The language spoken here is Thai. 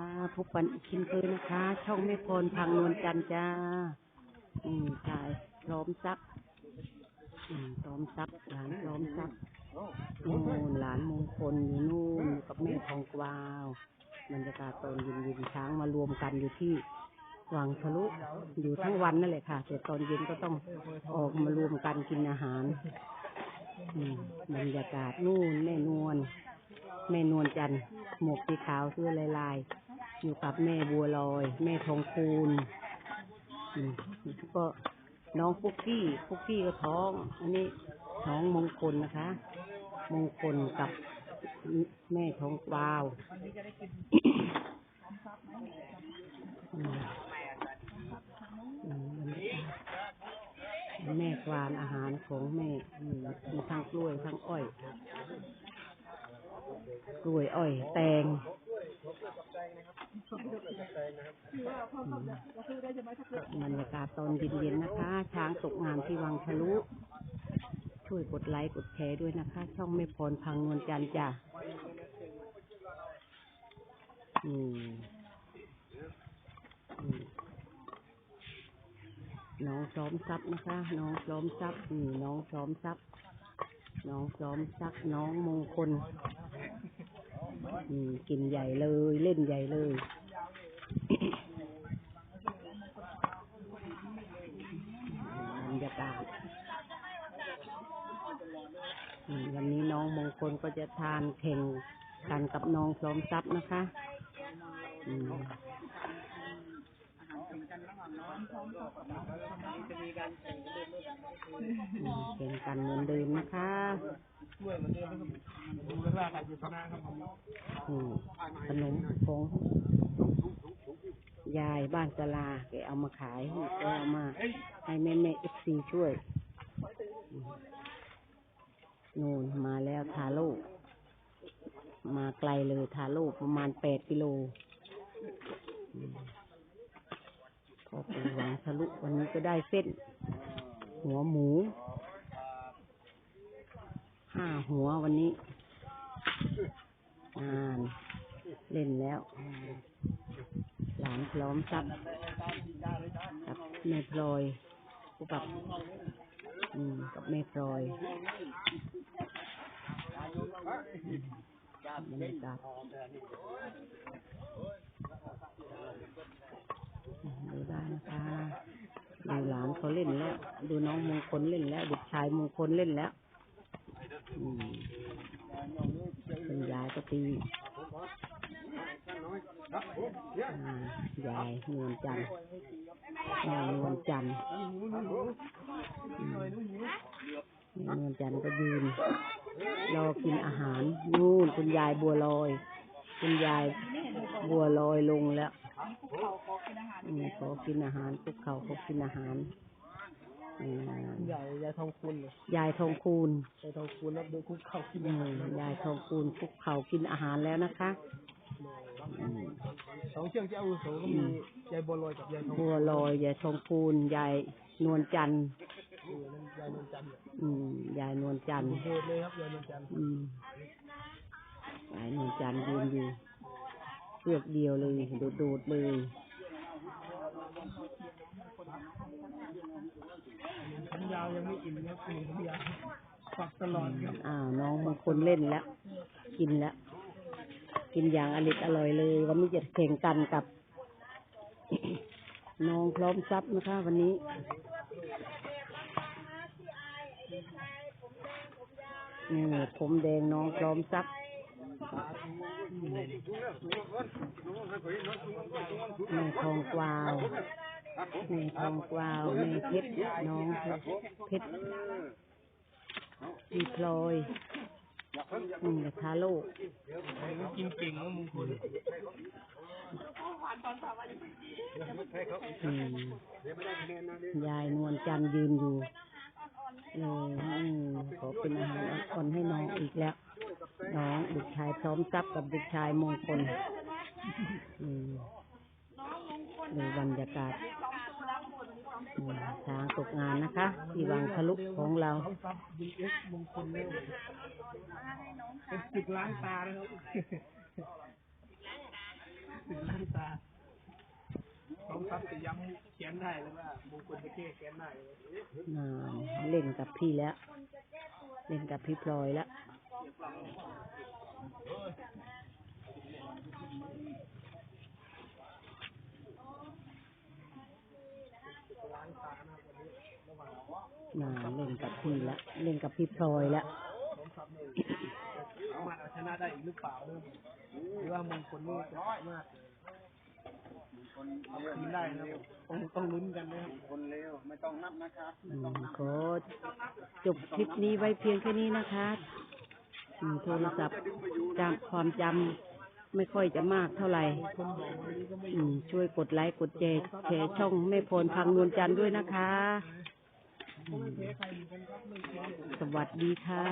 ะพบกันอีกเช่นเคยนะคะ ช่องแม่พรพังนวลจันทร์จ้า อืมถ่ายพร้อมซักอืมพร้อมซักหลานพร้อมซักนู่นหลานมงคลอยู่นู่นอยู่กับแม่ทองกวาวบรรยากาศตอนเย็นๆช้างมารวมกันอยู่ที่วังทะลุอยู่ทั้งวันนั่นแหละค่ะแต่ตอนเย็นก็ต้องออกมารวมกันกินอาหาร อืมบรรยากาศนู่นแม่นวลแม่นวลจันทร์หมวกสีขาวเสื้อลายลาย อยู่กับแม่บัวลอย แม่ทองคูณก็น้องฟุกกี้ฟุกกี้ก็ท้อง อันนี้น้องมงคลนะคะ มงคลกับแม่ทองกวาวอืมอืมบรรยากาศแม่กวานอาหารของแม่มีทั้งกล้วยทั้งอ้อย กล้วยอ้อย แตง บรรยากาศตอนเย็นๆนะคะ ช้างตกงานที่วังทะลุ ช่วยกดไลค์กดแชร์ด้วยนะคะ ช่องแม่พรพังนวลจันจ้ะอืมน้องซ้อมซับนะคะ น้องซ้อมซับนี่น้องซ้อมซับน้องซ้อมซักน้องมงคล กินใหญ่เลย เล่นใหญ่เลยบรรยากาศอันนี้น้องมงคลก็จะทานแข่งกันกับน้องซ้อมซับนะคะอืมอืม เป็นกันเหมือนเดิมนะคะด้วยเหมือนเดิมนะครับดูกันว่าใครจะชนะครับผมขนมของยายบ้านกลาแกเอามาขายแกเอามา ให้แม่แม่เอฟซีช่วยนู่นมาแล้วทาโร่มาไกลเลยทาโร่ประมาณแปดกิโลอืมพอไปวางทะลุวันนี้ก็ได้เส้น หัวหมูห้าหัววันนี้งานเล่นแล้ว หลานพร้อมซับกับแม่พลอยกับอืมกับแม่พลอยบรรยากาศอืมดูได้นะคะดูหลาน เล่นแล้ว ดูน้องมงคลเล่นแล้วเด็กชายมงคลเล่นแล้วอืมเป็นยายก็ตีอ่ายายนวลจันทร์ยายนวลจันทร์อืมยนวลจันทร์ก็ยืนรอกินอาหารนู่นคุณยายบัวลอย คุณยายบัวลอยลงแล้วอืมขอกินอาหารพวกเขาขอกินอาหาร อืมใหญ่ยายทองคุณเลยยายทองคูณยายทองคุณแล้วดูคุกเข่ากินอืมยายทองคูณคุกเขากินอาหารแล้วนะคะอืมสองเชือกที่อาวุโสก็มียายบัวลอยกับยายทองบัวลอยยายทองคูณยายนวลจันทร์เออนั่นยายนวลจันทร์เนี่ยอืมยายนวลจันทร์ โหดเลยครับยายนวลจันทร์อืมยายนวลจันทร์ยืนอยู่เชือกเดียวเลยโดดๆเลย ผมยาวยังไม่อิ่มนะครับผมยาวฝักตลอดครับอ้าวน้องบางคนเล่นแล้ว กินแล้ว กินอย่างอริดอร่อยเลย วันนี้จะแข่งกันกับ น้องพร้อมซับนะคะ วันนี้นี่ผมแดงน้องพร้อมซับแม่ทองกวาว แม่ทองกวาวแม่เพชรน้องเพชรพี่พลอยอืมทาโลกกินเก่งนะมงคลอืมยายนวลจันทร์ยืนอยู่เอออืมขอเป็นอาหารอ่อนๆให้น้องอีกแล้ว น้องเด็กชายพร้อมทรัพย์กับเด็กชายมงคลอืมดูบรรยากาศอืม ทางตกงานนะคะ ที่วังทะลุของเรามงคลแล้วสิบล้านตานะครัสิบล้านตาสองทัพจะย้ำเขียนได้หรือว่ามงคลจะแก้เขียนได้เล่นกับพี่แล้ว เล่นกับพี่พลอยแล้ว น่าเล่นกับพี่ละ เล่นกับพี่พลอยละสามารถเอาชนะได้อีกหรือเปล่าเนี่ยหรือว่ามงคลนี่จะสามารถเอาคืนได้นะครับต้องต้องลุ้นกันนะครับคนเร็วไม่ต้องนับนะครับอืมก็จบคลิปนี้ไว้เพียงแค่นี้นะคะอืมโทรศัพท์จำความจำไม่ค่อยจะมากเท่าไหร่อืมช่วยกดไลค์กดแชร์แชร์ช่องแม่พรพังนวลจันทร์ด้วยนะคะอืม สวัสดีค่ะ